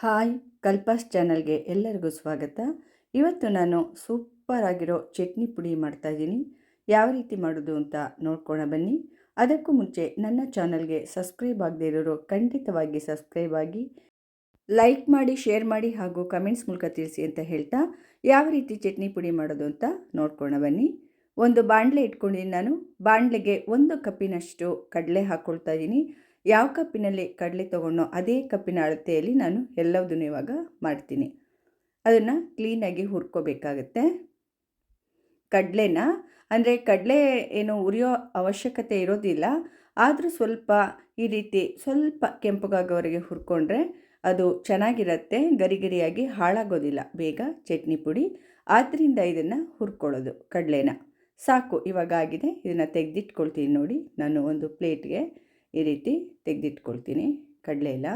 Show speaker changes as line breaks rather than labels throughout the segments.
Hi ಕಲ್ಪಾಸ್ ಚಾನಲ್ಗೆ ಎಲ್ಲರಿಗೂ ಸ್ವಾಗತ. ಇವತ್ತು ನಾನು ಸೂಪರ್ ಆಗಿರೋ ಚಟ್ನಿ ಪುಡಿ ಮಾಡ್ತಾಯಿದ್ದೀನಿ ಯಾವ ರೀತಿ ಮಾಡೋದು ಅಂತ ನೋಡ್ಕೊಳ ಬನ್ನಿ. ಅದಕ್ಕೂ ಮುಂಚೆ ನನ್ನ ಚಾನಲ್ಗೆ ಸಬ್ಸ್ಕ್ರೈಬ್ ಆಗದೇ ಇರೋರು ಖಂಡಿತವಾಗಿ ಸಬ್ಸ್ಕ್ರೈಬ್ ಆಗಿ ಲೈಕ್ ಮಾಡಿ, ಶೇರ್ ಮಾಡಿ ಹಾಗೂ ಕಮೆಂಟ್ಸ್ ಮೂಲಕ ತಿಳಿಸಿ ಅಂತ ಹೇಳ್ತಾ ಯಾವ ರೀತಿ ಚಟ್ನಿ ಪುಡಿ ಮಾಡೋದು ಅಂತ ನೋಡ್ಕೊಳ ಬನ್ನಿ. ಒಂದು ಬಾಣಲೆ ಇಟ್ಕೊಂಡಿದ್ದೀನಿ ನಾನು. ಬಾಣಲೆಗೆ ಒಂದು ಕಪ್ಪಿನಷ್ಟು ಕಡಲೆ ಹಾಕ್ಕೊಳ್ತಾ ಇದ್ದೀನಿ. ಯಾವ ಕಪ್ಪಿನಲ್ಲಿ ಕಡಲೆ ತೊಗೊಂಡೋ ಅದೇ ಕಪ್ಪಿನ ಅಳತೆಯಲ್ಲಿ ನಾನು ಎಲ್ಲದನ್ನು ಇವಾಗ ಮಾಡ್ತೀನಿ. ಅದನ್ನು ಕ್ಲೀನಾಗಿ ಹುರ್ಕೋಬೇಕಾಗತ್ತೆ. ಕಡಲೆನ, ಅಂದರೆ ಕಡಲೆ ಏನು ಉರಿಯೋ ಅವಶ್ಯಕತೆ ಇರೋದಿಲ್ಲ. ಆದರೂ ಸ್ವಲ್ಪ ಈ ರೀತಿ ಸ್ವಲ್ಪ ಕೆಂಪಗಾಗೋವರೆಗೆ ಹುರ್ಕೊಂಡ್ರೆ ಅದು ಚೆನ್ನಾಗಿರತ್ತೆ ಗರಿ ಗರಿಯಾಗಿ ಹಾಳಾಗೋದಿಲ್ಲ. ಬೇಗ ಚಟ್ನಿ ಪುಡಿ. ಆದ್ದರಿಂದ ಇದನ್ನು ಹುರ್ಕೊಳ್ಳೋದು ಕಡಲೆನ. ಸಾಕು, ಇವಾಗ ಆಗಿದೆ. ಇದನ್ನು ತೆಗೆದಿಟ್ಕೊಳ್ತೀನಿ ನೋಡಿ. ನಾನು ಒಂದು ಪ್ಲೇಟ್ಗೆ ಈ ರೀತಿ ತೆಗೆದಿಟ್ಕೊಳ್ತೀನಿ. ಕಡಲೆ ಎಲ್ಲ.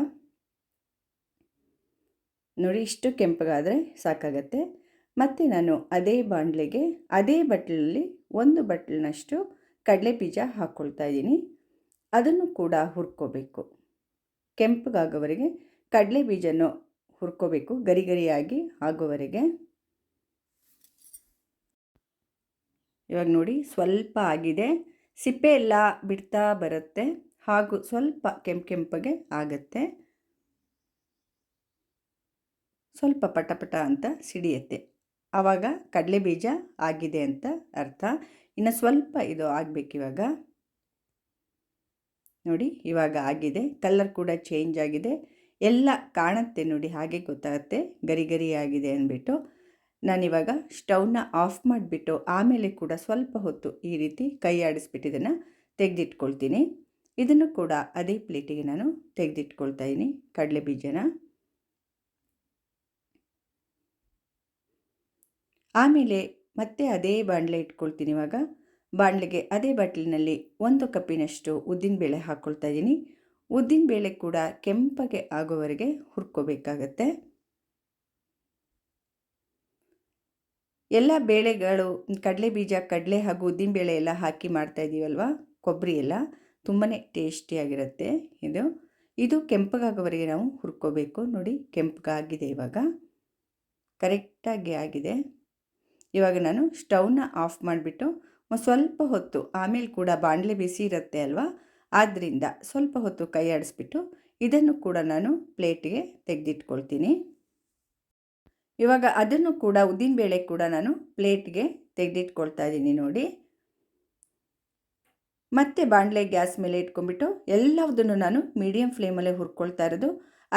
ನೋಡಿ ಇಷ್ಟು ಕೆಂಪಗಾದರೆ ಸಾಕಾಗತ್ತೆ. ಮತ್ತು ನಾನು ಅದೇ ಬಾಣಲೆಗೆ, ಅದೇ ಬಟ್ಲಲ್ಲಿ ಒಂದು ಬಟ್ಲಿನಷ್ಟು ಕಡಲೆ ಬೀಜ ಹಾಕ್ಕೊಳ್ತಾ ಇದ್ದೀನಿ. ಅದನ್ನು ಕೂಡ ಹುರ್ಕೋಬೇಕು. ಕೆಂಪಗಾಗೋವರೆಗೆ ಕಡಲೆ ಬೀಜನ ಹುರ್ಕೋಬೇಕು ಗರಿ ಗರಿಯಾಗಿ ಆಗೋವರೆಗೆ. ಇವಾಗ ನೋಡಿ, ಸ್ವಲ್ಪ ಆಗಿದೆ. ಸಿಪ್ಪೆ ಎಲ್ಲ ಬಿಡ್ತಾ ಬರುತ್ತೆ. ಹಾಗೂ ಸ್ವಲ್ಪ ಕೆಂಪು ಕೆಂಪಗೆ ಆಗುತ್ತೆ. ಸ್ವಲ್ಪ ಪಟಪಟ ಪಟ ಅಂತ ಸಿಡಿಯುತ್ತೆ. ಆವಾಗ ಕಡಲೆ ಬೀಜ ಆಗಿದೆ ಅಂತ ಅರ್ಥ. ಇನ್ನು ಸ್ವಲ್ಪ ಇದು ಆಗಬೇಕು ಇವಾಗ. ನೋಡಿ, ಇವಾಗ ಆಗಿದೆ. ಕಲರ್ ಕೂಡ ಚೇಂಜ್ ಆಗಿದೆ. ಎಲ್ಲ ಕಾಣುತ್ತೆ ನೋಡಿ, ಹಾಗೆ ಗೊತ್ತಾಗುತ್ತೆ. ಗರಿ ಗರಿ ಆಗಿದೆ ಅಂದ್ಬಿಟ್ಟು. ನಾನಿವಾಗ ಸ್ಟವ್ನ ಆಫ್ ಮಾಡಿಬಿಟ್ಟು ಆಮೇಲೆ ಕೂಡ ಸ್ವಲ್ಪ ಹೊತ್ತು ಈ ರೀತಿ ಕೈ ಆಡಿಸ್ಬಿಟ್ಟು ಇದನ್ನು ತೆಗೆದಿಟ್ಕೊಳ್ತೀನಿ. ಇದನ್ನು ಕೂಡ ಅದೇ ಪ್ಲೇಟಿಗೆ ನಾನು ತೆಗೆದಿಟ್ಕೊಳ್ತಾ ಇದ್ದೀನಿ ಕಡಲೆ ಬೀಜನ. ಆಮೇಲೆ ಮತ್ತೆ ಅದೇ ಬಾಣಲೆ ಇಟ್ಕೊಳ್ತೀನಿ ಇವಾಗ. ಬಾಣಲೆಗೆ ಅದೇ ಬಾಟ್ಲಿನಲ್ಲಿ ಒಂದು ಕಪ್ಪಿನಷ್ಟು ಉದ್ದಿನಬೇಳೆ ಹಾಕ್ಕೊಳ್ತಾ ಇದ್ದೀನಿ ಉದ್ದಿನಬೇಳೆ ಕೂಡ ಕೆಂಪಗೆ ಆಗೋವರೆಗೆ ಹುರ್ಕೋಬೇಕಾಗತ್ತೆ. ಎಲ್ಲ ಬೇಳೆಗಳು, ಕಡಲೆ ಬೀಜ, ಕಡಲೆ ಹಾಗೂ ಉದ್ದಿನ ಬೇಳೆ ಎಲ್ಲ ಹಾಕಿ ಮಾಡ್ತಾ ಇದ್ದೀವಲ್ವ ಕೊಬ್ಬರಿ ಎಲ್ಲ. ತುಂಬಾ ಟೇಸ್ಟಿಯಾಗಿರುತ್ತೆ ಇದು. ಇದು ಕೆಂಪಗಾಗೋವರೆಗೆ ನಾವು ಹುರ್ಕೋಬೇಕು. ನೋಡಿ, ಕೆಂಪಗಾಗಿದೆ ಇವಾಗ. ಕರೆಕ್ಟಾಗಿ ಆಗಿದೆ. ಇವಾಗ ನಾನು ಸ್ಟವ್ನ ಆಫ್ ಮಾಡಿಬಿಟ್ಟು ಸ್ವಲ್ಪ ಹೊತ್ತು, ಆಮೇಲೆ ಕೂಡ ಬಾಣಲೆ ಬಿಸಿ ಇರುತ್ತೆ ಅಲ್ವಾ? ಆದ್ದರಿಂದ ಸ್ವಲ್ಪ ಹೊತ್ತು ಕೈ ಆಡಿಸ್ಬಿಟ್ಟು ಇದನ್ನು ಕೂಡ ನಾನು ಪ್ಲೇಟಿಗೆ ತೆಗೆದಿಟ್ಕೊಳ್ತೀನಿ. ಇವಾಗ ಅದನ್ನು ಕೂಡ ಉದ್ದಿನಬೇಳೆ ಕೂಡ ನಾನು ಪ್ಲೇಟ್ಗೆ ತೆಗೆದಿಟ್ಕೊಳ್ತಾ ಇದ್ದೀನಿ ನೋಡಿ. ಮತ್ತೆ ಬಾಣಲೆ ಗ್ಯಾಸ್ ಮೇಲೆ ಇಟ್ಕೊಂಡ್ಬಿಟ್ಟು ಎಲ್ಲದನ್ನು ನಾನು ಮೀಡಿಯಮ್ ಫ್ಲೇಮಲ್ಲೇ ಹುರ್ಕೊಳ್ತಾ ಇರೋದು.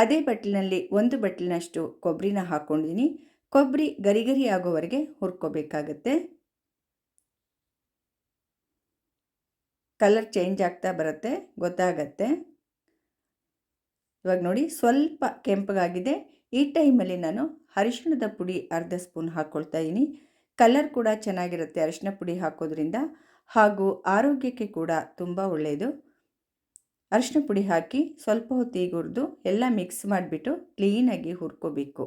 ಅದೇ ಬಟ್ಲಿನಲ್ಲಿ ಒಂದು ಬಟ್ಲಿನಷ್ಟು ಕೊಬ್ಬರಿನ ಹಾಕ್ಕೊಂಡಿದ್ದೀನಿ ಕೊಬ್ಬರಿ ಗರಿ ಗರಿ ಆಗೋವರೆಗೆ ಹುರ್ಕೋಬೇಕಾಗತ್ತೆ. ಕಲರ್ ಚೇಂಜ್ ಆಗ್ತಾ ಬರುತ್ತೆ, ಗೊತ್ತಾಗತ್ತೆ. ಇವಾಗ ನೋಡಿ, ಸ್ವಲ್ಪ ಕೆಂಪಗಾಗಿದೆ ಈ ಟೈಮಲ್ಲಿ ನಾನು ಅರಿಶಿಣದ ಪುಡಿ ಅರ್ಧ ಸ್ಪೂನ್ ಹಾಕ್ಕೊಳ್ತಾ ಇದ್ದೀನಿ ಕಲರ್ ಕೂಡ ಚೆನ್ನಾಗಿರುತ್ತೆ ಅರಿಶಿಣ ಪುಡಿ ಹಾಕೋದ್ರಿಂದ. ಹಾಗೂ ಆರೋಗ್ಯಕ್ಕೆ ಕೂಡ ತುಂಬ ಒಳ್ಳೆಯದು ಅರಿಶಿನ ಪುಡಿ ಹಾಕಿ ಸ್ವಲ್ಪ ಹೊತ್ತಿಗೆ ಹುರಿದು ಎಲ್ಲ ಮಿಕ್ಸ್ ಮಾಡಿಬಿಟ್ಟು ಕ್ಲೀನಾಗಿ ಹುರ್ಕೋಬೇಕು.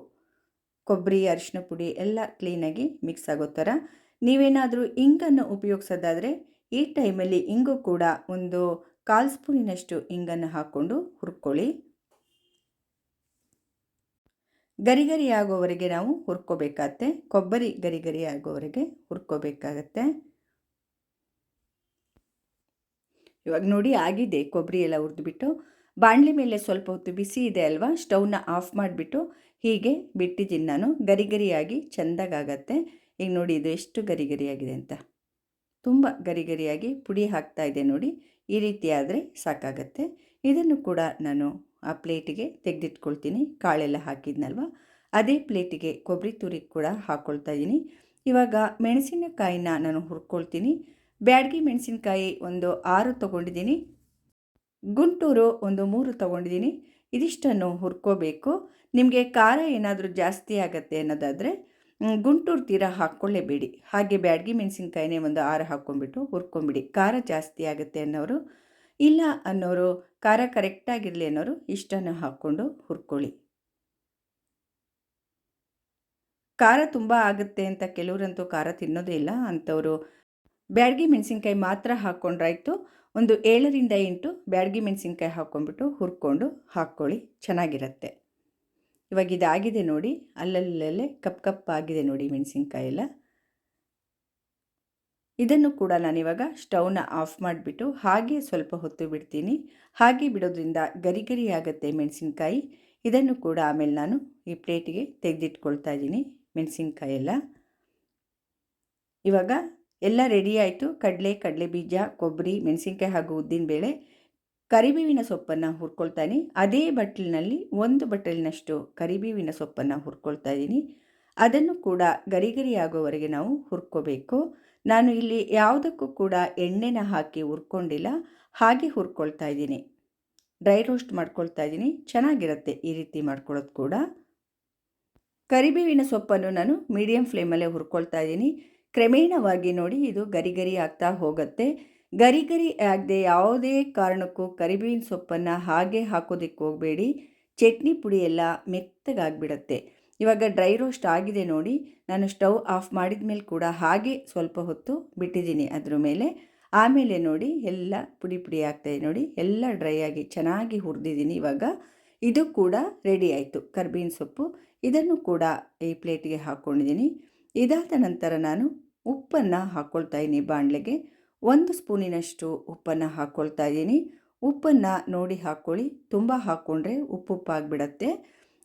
ಕೊಬ್ಬರಿ ಅರಿಶಿನ ಪುಡಿ ಎಲ್ಲ ಕ್ಲೀನಾಗಿ ಮಿಕ್ಸ್ ಆಗೋ ಥರ. ನೀವೇನಾದರೂ ಇಂಗನ್ನು ಉಪಯೋಗಿಸೋದಾದರೆ ಈ ಟೈಮಲ್ಲಿ ಇಂಗು ಕೂಡ ಒಂದು ಕಾಲು ಸ್ಪೂನಿನಷ್ಟು ಇಂಗನ್ನು ಹಾಕ್ಕೊಂಡು ಹುರ್ಕೊಳ್ಳಿ. ಗರಿಗರಿಯಾಗೋವರೆಗೆ ನಾವು ಹುರ್ಕೋಬೇಕಾಗತ್ತೆ. ಕೊಬ್ಬರಿ ಗರಿಗರಿಯಾಗೋವರೆಗೆ ಹುರ್ಕೋಬೇಕಾಗತ್ತೆ. ಇವಾಗ ನೋಡಿ ಆಗಿದೆ, ಕೊಬ್ಬರಿ ಎಲ್ಲ ಹುರಿದ್ಬಿಟ್ಟು. ಬಾಣಲಿ ಮೇಲೆ ಸ್ವಲ್ಪ ಹೊತ್ತು ಬಿಸಿ ಇದೆ ಅಲ್ವಾ, ಸ್ಟವ್ನ ಆಫ್ ಮಾಡಿಬಿಟ್ಟು ಹೀಗೆ ಬಿಟ್ಟಿದ್ದೀನಿ ನಾನು. ಗರಿ ಗರಿಯಾಗಿ ಚೆಂದಾಗತ್ತೆ ಈಗ ನೋಡಿ ಇದು ಎಷ್ಟು ಗರಿ ಗರಿಯಾಗಿದೆ ಅಂತ. ತುಂಬ ಗರಿ ಗರಿಯಾಗಿ ಪುಡಿ ಹಾಕ್ತಾ ಇದೆ ನೋಡಿ. ಈ ರೀತಿ ಆದರೆ ಸಾಕಾಗತ್ತೆ. ಇದನ್ನು ಕೂಡ ನಾನು ಆ ಪ್ಲೇಟಿಗೆ ತೆಗೆದಿಟ್ಕೊಳ್ತೀನಿ. ಕಾಳೆಲ್ಲ ಹಾಕಿದ್ನಲ್ವ, ಅದೇ ಪ್ಲೇಟಿಗೆ ಕೊಬ್ಬರಿ ತುರಿ ಕೂಡ ಹಾಕ್ಕೊಳ್ತಾ ಇದ್ದೀನಿ. ಇವಾಗ ಮೆಣಸಿನಕಾಯಿನ ನಾನು ಹುರ್ಕೊಳ್ತೀನಿ. ಬ್ಯಾಡಗಿ ಮೆಣಸಿನ್ಕಾಯಿ ಒಂದು ಆರು ತೊಗೊಂಡಿದ್ದೀನಿ. ಗುಂಟೂರು ಒಂದು ಮೂರು ತೊಗೊಂಡಿದ್ದೀನಿ. ಇದಿಷ್ಟನ್ನು ಹುರ್ಕೋಬೇಕು. ನಿಮಗೆ ಖಾರ ಏನಾದರೂ ಜಾಸ್ತಿ ಆಗುತ್ತೆ ಅನ್ನೋದಾದರೆ ಗುಂಟೂರು ತೀರ ಹಾಕ್ಕೊಳ್ಳೇಬೇಡಿ. ಹಾಗೆ ಬ್ಯಾಡ್ಗಿ ಮೆಣಸಿನ್ಕಾಯಿನೇ ಒಂದು ಆರು ಹಾಕ್ಕೊಂಡ್ಬಿಟ್ಟು ಹುರ್ಕೊಂಬಿಡಿ. ಖಾರ ಜಾಸ್ತಿ ಆಗುತ್ತೆ ಅನ್ನೋರು ಇಲ್ಲ ಅನ್ನೋರು, ಖಾರ ಕರೆಕ್ಟಾಗಿರಲಿ ಅನ್ನೋರು ಇಷ್ಟನ್ನು ಹಾಕ್ಕೊಂಡು ಹುರ್ಕೊಳ್ಳಿ. ಖಾರ ತುಂಬ ಆಗುತ್ತೆ ಅಂತ ಕೆಲವರಂತೂ ಖಾರ ತಿನ್ನೋದೇ ಇಲ್ಲ. ಅಂಥವರು ಬ್ಯಾಡಗಿ ಮೆಣಸಿನ್ಕಾಯಿ ಮಾತ್ರ ಹಾಕ್ಕೊಂಡ್ರಾಯ್ತು. ಒಂದು ಏಳರಿಂದ ಎಂಟು ಬ್ಯಾಡ್ಗಿ ಮೆಣಸಿನ್ಕಾಯಿ ಹಾಕ್ಕೊಂಡ್ಬಿಟ್ಟು ಹುರ್ಕೊಂಡು ಹಾಕ್ಕೊಳ್ಳಿ, ಚೆನ್ನಾಗಿರುತ್ತೆ. ಇವಾಗ ಇದಾಗಿದೆ ನೋಡಿ ಅಲ್ಲಲ್ಲೇ ಕಪ್ ಕಪ್ ಆಗಿದೆ ನೋಡಿ ಮೆಣಸಿನ್ಕಾಯಿ ಎಲ್ಲ. ಇದನ್ನು ಕೂಡ ನಾನಿವಾಗ ಸ್ಟವ್ನ ಆಫ್ ಮಾಡಿಬಿಟ್ಟು ಹಾಗೆ ಸ್ವಲ್ಪ ಹೊತ್ತು ಬಿಡ್ತೀನಿ. ಹಾಗೆ ಬಿಡೋದ್ರಿಂದ ಗರಿ ಗರಿ ಆಗುತ್ತೆ ಮೆಣಸಿನ್ಕಾಯಿ. ಇದನ್ನು ಕೂಡ ಆಮೇಲೆ ನಾನು ಈ ಪ್ಲೇಟಿಗೆ ತೆಗೆದಿಟ್ಕೊಳ್ತಾ ಇದ್ದೀನಿ ಮೆಣಸಿನ್ಕಾಯಿ ಎಲ್ಲ. ಇವಾಗ ಎಲ್ಲ ರೆಡಿ ಆಯಿತು. ಕಡಲೆ ಕಡಲೆ ಬೀಜ, ಕೊಬ್ಬರಿ, ಮೆಣಸಿನ್ಕಾಯಿ ಹಾಗೂ ಉದ್ದಿನಬೇಳೆ ಕರಿಬೇವಿನ ಸೊಪ್ಪನ್ನು ಹುರ್ಕೊಳ್ತಾನೆ ಅದೇ ಬಟ್ಟಲಿನಲ್ಲಿ ಒಂದು ಬಟ್ಟಲಿನಷ್ಟು ಕರಿಬೇವಿನ ಸೊಪ್ಪನ್ನು ಹುರ್ಕೊಳ್ತಾ ಇದ್ದೀನಿ. ಅದನ್ನು ಕೂಡ ಗರಿಗರಿಯಾಗೋವರೆಗೆ ನಾವು ಹುರ್ಕೋಬೇಕು. ನಾನು ಇಲ್ಲಿ ಯಾವುದಕ್ಕೂ ಕೂಡ ಎಣ್ಣೆನ ಹಾಕಿ ಹುರ್ಕೊಂಡಿಲ್ಲ. ಹಾಗೆ ಹುರ್ಕೊಳ್ತಾ ಇದ್ದೀನಿ. ಡ್ರೈ ರೋಸ್ಟ್ ಮಾಡ್ಕೊಳ್ತಾ ಇದ್ದೀನಿ. ಚೆನ್ನಾಗಿರುತ್ತೆ ಈ ರೀತಿ ಮಾಡ್ಕೊಳ್ಳೋದು ಕೂಡ. ಕರಿಬೇವಿನ ಸೊಪ್ಪನ್ನು ನಾನು ಮೀಡಿಯಮ್ ಫ್ಲೇಮಲ್ಲೇ ಹುರ್ಕೊಳ್ತಾ ಇದ್ದೀನಿ. ಕ್ರಮೇಣವಾಗಿ ನೋಡಿ ಇದು ಗರಿಗರಿ ಗರಿ ಆಗ್ತಾ ಹೋಗುತ್ತೆ. ಗರಿಗರಿ ಗರಿ ಆಗದೆ ಯಾವುದೇ ಕಾರಣಕ್ಕೂ ಕರಿಬೇವಿನ ಸೊಪ್ಪನ್ನು ಹಾಗೆ ಹಾಕೋದಕ್ಕೆ ಹೋಗಬೇಡಿ. ಚಟ್ನಿ ಪುಡಿ ಎಲ್ಲ ಮೆತ್ತಗಾಗಿಬಿಡತ್ತೆ. ಇವಾಗ ಡ್ರೈ ರೋಸ್ಟ್ ಆಗಿದೆ ನೋಡಿ. ನಾನು ಸ್ಟವ್ ಆಫ್ ಮಾಡಿದ ಮೇಲೆ ಕೂಡ ಹಾಗೆ ಸ್ವಲ್ಪ ಹೊತ್ತು ಬಿಟ್ಟಿದ್ದೀನಿ ಅದ್ರ ಮೇಲೆ. ಆಮೇಲೆ ನೋಡಿ ಎಲ್ಲ ಪುಡಿ ಪುಡಿ ಆಗ್ತಾಯಿದೆ ನೋಡಿ. ಎಲ್ಲ ಡ್ರೈ ಆಗಿ ಚೆನ್ನಾಗಿ ಹುರಿದಿದ್ದೀನಿ ಇವಾಗ. ಇದು ಕೂಡ ರೆಡಿ ಆಯಿತು ಕರ್ಬೇವಿನ ಸೊಪ್ಪು. ಇದನ್ನು ಕೂಡ ಈ ಪ್ಲೇಟಿಗೆ ಹಾಕ್ಕೊಂಡಿದ್ದೀನಿ. ಇದಾದ ನಂತರ ನಾನು ಉಪ್ಪನ್ನು ಹಾಕ್ಕೊಳ್ತಾ ಇದ್ದೀನಿ ಬಾಣಲೆಗೆ. ಒಂದು ಸ್ಪೂನಿನಷ್ಟು ಉಪ್ಪನ್ನು ಹಾಕ್ಕೊಳ್ತಾ ಇದ್ದೀನಿ. ಉಪ್ಪನ್ನು ನೋಡಿ ಹಾಕ್ಕೊಳ್ಳಿ. ತುಂಬ ಹಾಕ್ಕೊಂಡ್ರೆ ಉಪ್ಪು ಉಪ್ಪಾಗಿಬಿಡತ್ತೆ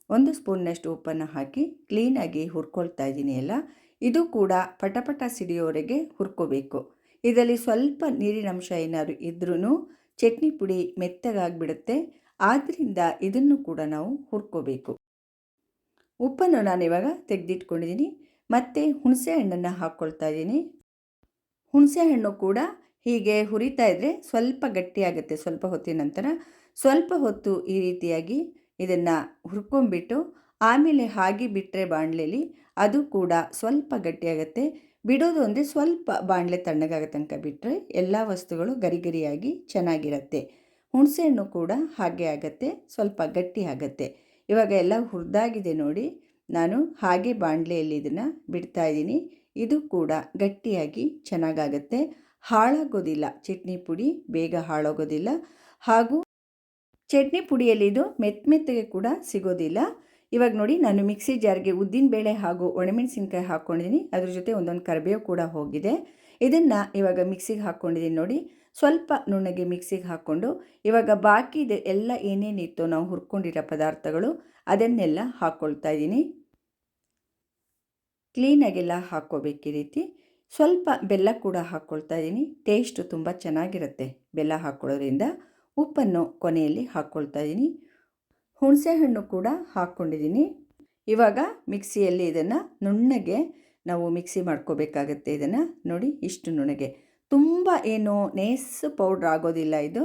ಒಂದು ಸ್ಪೂನ್ನಷ್ಟು ಉಪ್ಪನ್ನು ಹಾಕಿ ಕ್ಲೀನಾಗಿ ಹುರ್ಕೊಳ್ತಾ ಇದ್ದೀನಿ ಎಲ್ಲ. ಇದು ಕೂಡ ಪಟಪಟ ಸಿಡಿಯೋವರೆಗೆ ಹುರ್ಕೋಬೇಕು. ಇದರಲ್ಲಿ ಸ್ವಲ್ಪ ನೀರಿನಂಶ ಏನಾದ್ರು ಇದ್ರೂ ಚಟ್ನಿ ಪುಡಿ ಮೆತ್ತಗಾಗಿಬಿಡುತ್ತೆ. ಆದ್ದರಿಂದ ಇದನ್ನು ಕೂಡ ನಾವು ಹುರ್ಕೋಬೇಕು. ಉಪ್ಪನ್ನು ನಾನಿವಾಗ ತೆಗೆದಿಟ್ಕೊಂಡಿದ್ದೀನಿ. ಮತ್ತು ಹುಣಸೆ ಹಣ್ಣನ್ನು ಹಾಕ್ಕೊಳ್ತಾ ಇದ್ದೀನಿ. ಹುಣಸೆ ಹಣ್ಣು ಕೂಡ ಹೀಗೆ ಹುರಿತಾ ಇದ್ದರೆ ಸ್ವಲ್ಪ ಗಟ್ಟಿಯಾಗುತ್ತೆ ಸ್ವಲ್ಪ ಹೊತ್ತಿನ ನಂತರ. ಸ್ವಲ್ಪ ಹೊತ್ತು ಈ ರೀತಿಯಾಗಿ ಇದನ್ನು ಹುರ್ಕೊಂಬಿಟ್ಟು ಆಮೇಲೆ ಹಾಗೆ ಬಿಟ್ಟರೆ ಬಾಣಲೆಯಲ್ಲಿ ಅದು ಕೂಡ ಸ್ವಲ್ಪ ಗಟ್ಟಿಯಾಗುತ್ತೆ ಬಿಡೋದು ಅಂದರೆ ಸ್ವಲ್ಪ ಬಾಣಲೆ ತಣ್ಣಗಾಗ ತನಕ ಬಿಟ್ಟರೆ ಎಲ್ಲ ವಸ್ತುಗಳು ಗರಿಗರಿಯಾಗಿ ಚೆನ್ನಾಗಿರುತ್ತೆ. ಹುಣಸೆಹಣ್ಣು ಕೂಡ ಹಾಗೆ ಆಗುತ್ತೆ, ಸ್ವಲ್ಪ ಗಟ್ಟಿ ಆಗುತ್ತೆ. ಇವಾಗ ಎಲ್ಲ ಹುರಿದಾಗಿದೆ ನೋಡಿ. ನಾನು ಹಾಗೆ ಬಾಣಲೆಯಲ್ಲಿ ಇದನ್ನು ಬಿಡ್ತಾ ಇದ್ದೀನಿ. ಇದು ಕೂಡ ಗಟ್ಟಿಯಾಗಿ ಚೆನ್ನಾಗಾಗತ್ತೆ. ಹಾಳಾಗೋದಿಲ್ಲ. ಚಟ್ನಿ ಪುಡಿ ಬೇಗ ಹಾಳಾಗೋದಿಲ್ಲ. ಹಾಗೂ ಚಟ್ನಿ ಪುಡಿಯಲ್ಲಿ ಇದು ಮೆತ್ತ ಮೆತ್ತಗೆ ಕೂಡ ಸಿಗೋದಿಲ್ಲ. ಇವಾಗ ನೋಡಿ, ನಾನು ಮಿಕ್ಸಿ ಜಾರ್ಗೆ ಉದ್ದಿನ ಬೇಳೆ ಹಾಗೂ ಒಣಮೆಣಸಿನ್ಕಾಯಿ ಹಾಕ್ಕೊಂಡಿದ್ದೀನಿ ಅದ್ರ ಜೊತೆ ಒಂದೊಂದು ಕರಿಬೇವು ಕೂಡ ಹೋಗಿದೆ. ಇದನ್ನು ಇವಾಗ ಮಿಕ್ಸಿಗೆ ಹಾಕ್ಕೊಂಡಿದ್ದೀನಿ ನೋಡಿ. ಸ್ವಲ್ಪ ನುಣ್ಣಗೆ ಮಿಕ್ಸಿಗೆ ಹಾಕ್ಕೊಂಡು ಇವಾಗ ಬಾಕಿ ಇದೆ ಎಲ್ಲ ಏನೇನಿತ್ತು ನಾವು ಹುರ್ಕೊಂಡಿರೋ ಪದಾರ್ಥಗಳು ಅದನ್ನೆಲ್ಲ ಹಾಕ್ಕೊಳ್ತಾ ಇದ್ದೀನಿ. ಕ್ಲೀನಾಗೆಲ್ಲ ಹಾಕ್ಕೋಬೇಕು ಈ ರೀತಿ. ಸ್ವಲ್ಪ ಬೆಲ್ಲ ಕೂಡ ಹಾಕ್ಕೊಳ್ತಾ ಇದ್ದೀನಿ. ಟೇಸ್ಟು ತುಂಬ ಚೆನ್ನಾಗಿರುತ್ತೆ ಬೆಲ್ಲ ಹಾಕ್ಕೊಳ್ಳೋದ್ರಿಂದ. ಉಪ್ಪನ್ನು ಕೊನೆಯಲ್ಲಿ ಹಾಕ್ಕೊಳ್ತಾ ಇದ್ದೀನಿ. ಹುಣಸೆಹಣ್ಣು ಕೂಡ ಹಾಕ್ಕೊಂಡಿದ್ದೀನಿ. ಇವಾಗ ಮಿಕ್ಸಿಯಲ್ಲಿ ಇದನ್ನು ನುಣ್ಣಗೆ ನಾವು ಮಿಕ್ಸಿ ಮಾಡ್ಕೋಬೇಕಾಗತ್ತೆ ಇದನ್ನು. ನೋಡಿ ಇಷ್ಟು ನುಣಗೆ ತುಂಬ ಏನು ನೇಸು ಪೌಡ್ರ್ ಆಗೋದಿಲ್ಲ ಇದು.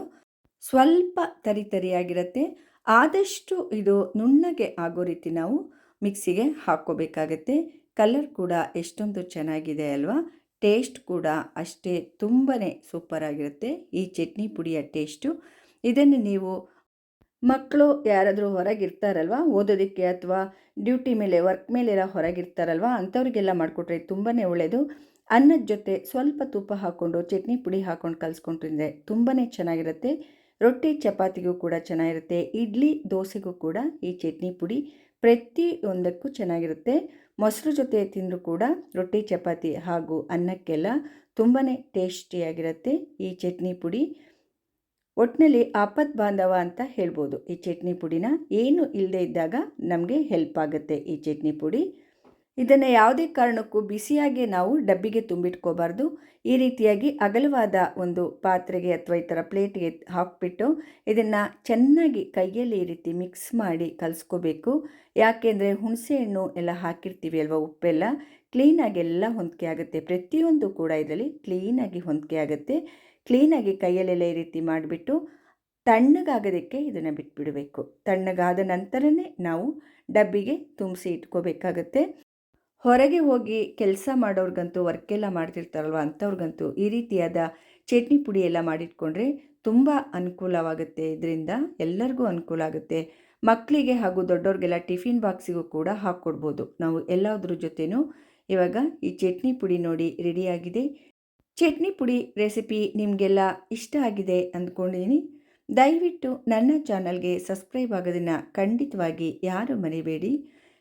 ಸ್ವಲ್ಪ ತರಿ ತರಿಯಾಗಿರುತ್ತೆ. ಆದಷ್ಟು ಇದು ನುಣ್ಣಗೆ ಆಗೋ ರೀತಿ ನಾವು ಮಿಕ್ಸಿಗೆ ಹಾಕ್ಕೋಬೇಕಾಗತ್ತೆ. ಕಲರ್ ಕೂಡ ಎಷ್ಟೊಂದು ಚೆನ್ನಾಗಿದೆ ಅಲ್ವಾ? ಟೇಸ್ಟ್ ಕೂಡ ಅಷ್ಟೇ ತುಂಬಾ ಸೂಪರಾಗಿರುತ್ತೆ ಈ ಚಟ್ನಿ ಪುಡಿಯ ಟೇಸ್ಟು ಇದನ್ನು ನೀವು ಮಕ್ಕಳು ಯಾರಾದರೂ ಹೊರಗಿರ್ತಾರಲ್ವ? ಓದೋದಕ್ಕೆ ಅಥವಾ ಡ್ಯೂಟಿ ಮೇಲೆ ವರ್ಕ್ ಮೇಲೆಲ್ಲ ಹೊರಗಿರ್ತಾರಲ್ವ? ಅಂಥವ್ರಿಗೆಲ್ಲ ಮಾಡಿಕೊಟ್ರೆ ತುಂಬಾ ಒಳ್ಳೆಯದು ಅನ್ನದ ಜೊತೆ ಸ್ವಲ್ಪ ತುಪ್ಪ ಹಾಕ್ಕೊಂಡು, ಚಟ್ನಿ ಪುಡಿ ಹಾಕ್ಕೊಂಡು ಕಲಿಸ್ಕೊಂಡು ತಿಂದರೆ ತುಂಬಾ ಚೆನ್ನಾಗಿರುತ್ತೆ. ರೊಟ್ಟಿ ಚಪಾತಿಗೂ ಕೂಡ ಚೆನ್ನಾಗಿರುತ್ತೆ. ಇಡ್ಲಿ ದೋಸೆಗೂ ಕೂಡ ಈ ಚಟ್ನಿ ಪುಡಿ ಪ್ರತಿಯೊಂದಕ್ಕೂ ಚೆನ್ನಾಗಿರುತ್ತೆ. ಮೊಸರು ಜೊತೆ ತಿಂದರೂ ಕೂಡ ರೊಟ್ಟಿ, ಚಪಾತಿ ಹಾಗೂ ಅನ್ನಕ್ಕೆಲ್ಲ ತುಂಬಾ ಟೇಸ್ಟಿಯಾಗಿರುತ್ತೆ. ಈ ಚಟ್ನಿ ಪುಡಿ ಒಟ್ಟಿನಲ್ಲಿ ಆಪತ್ ಬಾಂಧವ ಅಂತ ಹೇಳ್ಬೋದು. ಈ ಚಟ್ನಿ ಪುಡಿನ ಏನು ಇಲ್ಲದೆ ಇದ್ದಾಗ ನಮಗೆ ಹೆಲ್ಪ್ ಆಗುತ್ತೆ ಈ ಚಟ್ನಿ ಪುಡಿ. ಇದನ್ನು ಯಾವುದೇ ಕಾರಣಕ್ಕೂ ಬಿಸಿಯಾಗಿ ನಾವು ಡಬ್ಬಿಗೆ ತುಂಬಿಟ್ಕೋಬಾರ್ದು. ಈ ರೀತಿಯಾಗಿ ಅಗಲವಾದ ಒಂದು ಪಾತ್ರೆಗೆ ಅಥವಾ ಈ ಥರ ಪ್ಲೇಟ್ಗೆ ಹಾಕಿಬಿಟ್ಟು ಇದನ್ನು ಚೆನ್ನಾಗಿ ಕೈಯಲ್ಲಿ ಈ ರೀತಿ ಮಿಕ್ಸ್ ಮಾಡಿ ಕಲಿಸ್ಕೋಬೇಕು. ಯಾಕೆಂದರೆ ಹುಣಸೆಹಣ್ಣು ಎಲ್ಲ ಹಾಕಿರ್ತೀವಿ ಅಲ್ವಾ ಉಪ್ಪೆಲ್ಲ? ಕ್ಲೀನಾಗಿ ಎಲ್ಲ ಹೊಂದಿಕೆ ಆಗುತ್ತೆ. ಪ್ರತಿಯೊಂದು ಕೂಡ ಇದರಲ್ಲಿ ಕ್ಲೀನಾಗಿ ಹೊಂದಿಕೆ ಆಗುತ್ತೆ. ಕ್ಲೀನಾಗಿ ಕೈಯಲ್ಲೆಲ್ಲ ಈ ರೀತಿ ಮಾಡಿಬಿಟ್ಟು ತಣ್ಣಗಾಗೋದಕ್ಕೆ ಇದನ್ನು ಬಿಟ್ಬಿಡಬೇಕು. ತಣ್ಣಗಾದ ನಂತರನೇ ನಾವು ಡಬ್ಬಿಗೆ ತುಂಬಿಸಿ ಇಟ್ಕೋಬೇಕಾಗತ್ತೆ. ಹೊರಗೆ ಹೋಗಿ ಕೆಲಸ ಮಾಡೋರ್ಗಂತೂ ವರ್ಕೆಲ್ಲ ಮಾಡ್ತಿರ್ತಾರಲ್ವ ಅಂಥವ್ರಿಗಂತೂ ಈ ರೀತಿಯಾದ ಚಟ್ನಿ ಪುಡಿ ಎಲ್ಲ ಮಾಡಿಟ್ಕೊಂಡ್ರೆ ತುಂಬ ಅನುಕೂಲವಾಗುತ್ತೆ. ಇದರಿಂದ ಎಲ್ಲರಿಗೂ ಅನುಕೂಲ ಆಗುತ್ತೆ. ಮಕ್ಕಳಿಗೆ ಹಾಗೂ ದೊಡ್ಡವ್ರಿಗೆಲ್ಲ ಟಿಫಿನ್ ಬಾಕ್ಸಿಗೂ ಕೂಡ ಹಾಕ್ಕೊಡ್ಬೋದು. ನಾವು ಎಲ್ಲದ್ರ ಜೊತೆನೂ ಇವಾಗ ಈ ಚಟ್ನಿ ಪುಡಿ ನೋಡಿ ರೆಡಿಯಾಗಿದೆ. ಚಟ್ನಿ ಪುಡಿ ರೆಸಿಪಿ ನಿಮಗೆಲ್ಲ ಇಷ್ಟ ಆಗಿದೆ ಅಂದ್ಕೊಂಡಿದ್ದೀನಿ ದಯವಿಟ್ಟು ನನ್ನ ಚಾನಲ್ಗೆ ಸಬ್ಸ್ಕ್ರೈಬ್ ಆಗೋದನ್ನು ಖಂಡಿತವಾಗಿ ಯಾರು ಮರಿಬೇಡಿ.